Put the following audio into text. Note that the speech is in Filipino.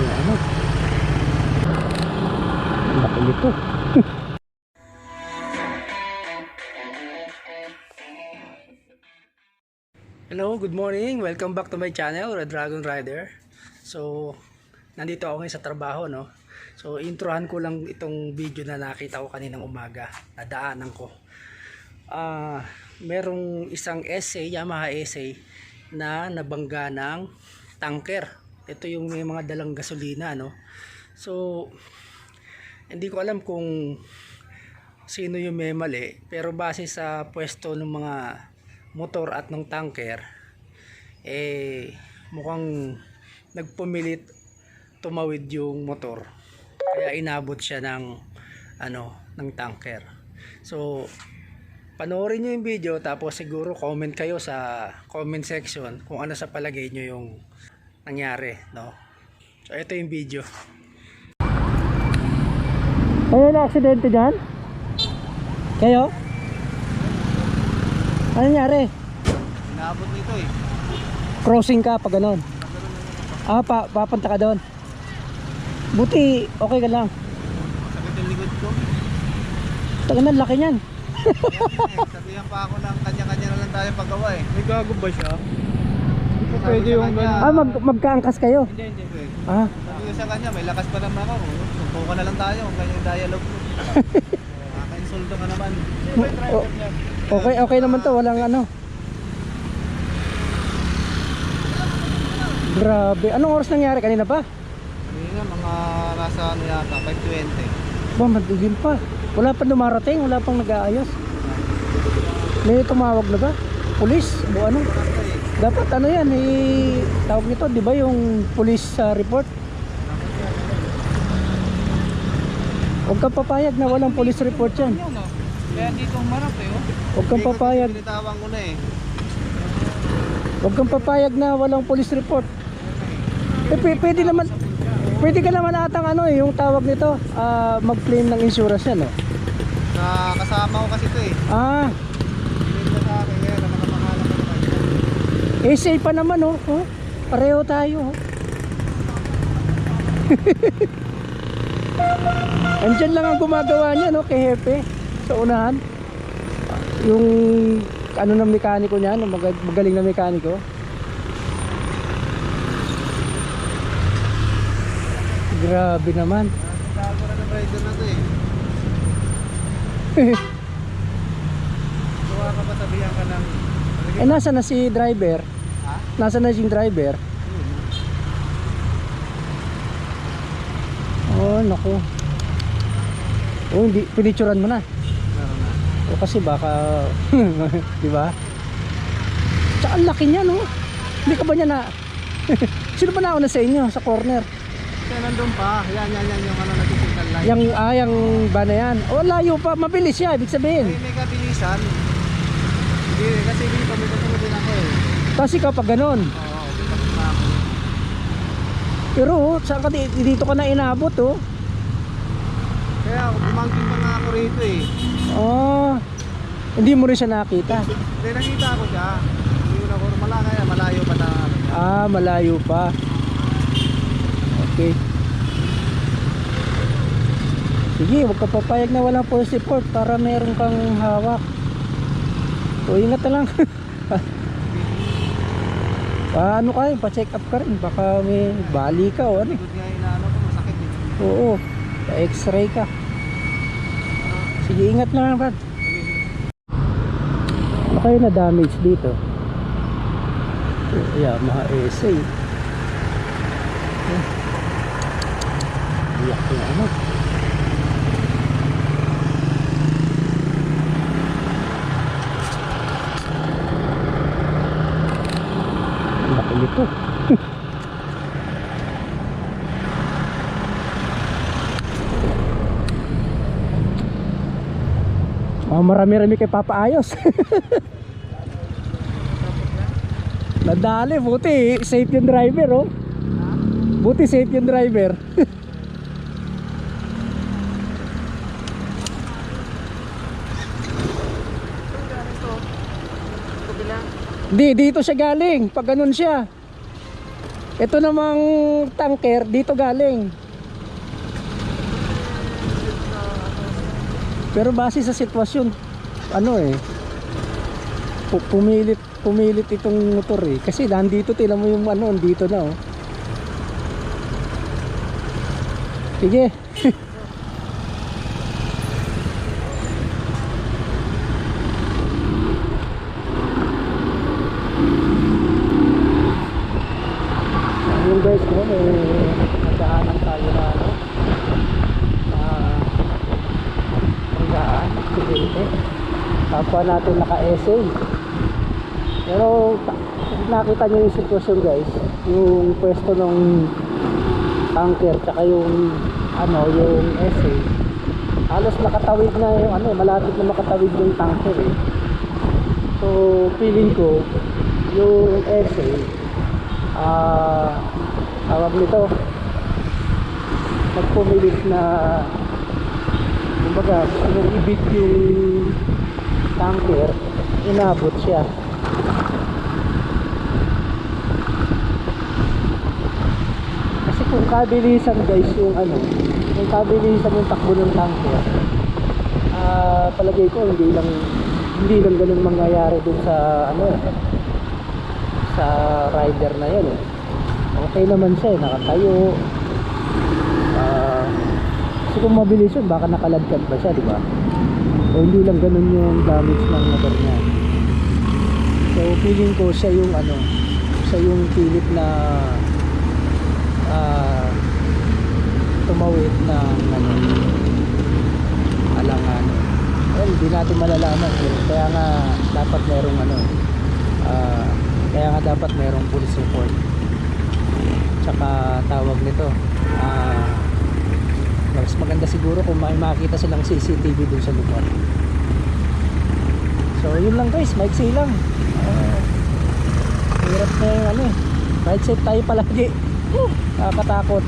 Ano. Laki nito. Hello, good morning. Welcome back to my channel, Red Dragon Rider. So, nandito ako ngayon sa trabaho, no? So, introhan ko lang itong video na nakita ko kaninang umaga. Nadaanan ko. Ah, merong isang essay, Yamaha essay, na nabangga ng tanker. Ito yung may mga dalang gasolina, no? So, hindi ko alam kung sino yung may mali, pero base sa pwesto ng mga motor at ng tanker, eh, mukhang nagpumilit tumawid yung motor. Kaya inabot siya ng, ano, ng tanker. So, panoorin nyo yung video tapos siguro comment kayo sa comment section kung ano sa palagay nyo yung nangyari, no? So, ito yung video. Ano na aksidente dyan? Kayo? Ano nangyari? Inaabot nito eh. Crossing ka pag ganon. Ah, pa, papunta ka doon. Buti, okay ka lang. Sakit yung likod ko. Taga na, laki niyan. Sabihan pa ako ng kanya-kanya na lang tayo paggawa eh. May gago ba siya? Pwede yung ganun. Ah, mag, magkaangkas kayo. Hindi, hindi. eh. Ah, Sabi ko sa kanya, may lakas pa naman ako. Subukan na lang tayo kung ganyan yung dialogue mo. Kaka-insulto ka naman. o- okay, okay naman to. Walang ano. Grabe. Anong oras nangyari? Kanina pa? Hindi nga, mga nasa ano yata, 520. Ba, madigil pa. Wala pa dumarating. Wala pang nag-aayos. May tumawag na ba? Pulis? O ano? Dapat ano yan, eh, tawag nito, di ba yung police uh, report? Huwag kang papayag na walang police report yan. Oh. Kaya dito ang marap eh oh. Huwag kang papayag, ko na eh. huwag kang papayag na walang police report. Eh, pwede naman, pwede ka naman atang ano eh, yung tawag nito, ah, mag-claim ng insurance yan, no? Na kasama ko kasi ito eh. Ah, Hindi sa akin kaya naman ang pangalan ko eh, safe pa naman, oh. oh. Pareho tayo, oh. Andyan lang ang gumagawa niya, no, kay Hepe, sa unahan. Yung, ano ng mekaniko niya, no, mag- magaling na mekaniko. Grabe naman. Bago na ng rider na to eh. Kuha ka pa sabihan ka ng... Eh, nasa na si driver? Ha? Nasa na yung driver? Oh, naku. Oh, hindi, pinicturan mo na. O kasi baka, di ba? Tsaka ang laki niya, no? Hindi ka ba niya na... Sino ba nauna sa inyo, sa corner? Kaya nandun pa. Yan, yan, yan yung ano nagsisintal light. Yang, ah, yung ba na yan? O, layo pa, mabilis siya, ibig sabihin. May may kabilisan. Hindi, kasi dito may kasunod din ako eh. Kasi kapag ganon. Oo, pitas na ako. Pero, saan ka, di- dito ka na inabot, oh. Kaya bumangking pa nga ako rito eh. Oh, hindi mo rin siya nakita. Hindi, nakita ko siya. Hindi ko na ko, mala kaya, malayo pa na. Ah, malayo pa. Okay. Sige, huwag ka papayag na walang police report para meron kang hawak. O, ingat na lang. Paano ka rin? Pa-check up ka rin. Baka may bali ka o ano. Eh. Oo. Pa-x-ray ka. Sige, ingat na lang, Brad. Ano kayo na damage dito? Yeah, mga essay. Iyak yung ano. Ang Laki nito. Oh, marami-rami kay papaayos. Nadali, buti safe yung driver oh. Buti safe yung driver. Di, dito siya galing. Pag ganun siya. Ito namang tanker dito galing. Pero base sa sitwasyon, ano eh, pu- pumilit, pumilit itong motor eh. Kasi nandito, tinan mo yung ano, dito na oh. Sige. Yung guys mo, may nagdaanan tayo na ano, na panggaan, aksidente. Kapwa natin naka-essay. Pero ta- nakita nyo yung sitwasyon guys, yung pwesto ng tanker tsaka yung ano, yung essay. Halos nakatawid na yung ano, malapit na makatawid yung tanker eh. So, feeling ko, yung essay, ah, tawag nito, nagpumilit na, kumbaga, nung ibig yung tanker, inabot siya. Kasi kung kabilisan guys yung ano, kung kabilisan yung takbo ng tanker, ah palagay ko hindi lang hindi lang ganun mangyayari dun sa ano sa rider na yun eh. Okay naman siya eh, nakatayo. Ah, kasi kung mabilis yun, baka nakaladkad ba siya, di ba? O hindi lang ganun yung damage ng motor niya. So feeling ko siya yung ano, siya yung pilit na ah tumawid ng ano alangan. Well, hindi natin malalaman eh. Kaya nga dapat merong ano ah kaya nga dapat merong police report. Tsaka tawag nito ah mas maganda siguro kung may makita silang CCTV dun sa lugar. So yun lang guys, maiksi lang. Ah, hirap na yung ano eh. Ride safe tayo palagi. Nakakatakot.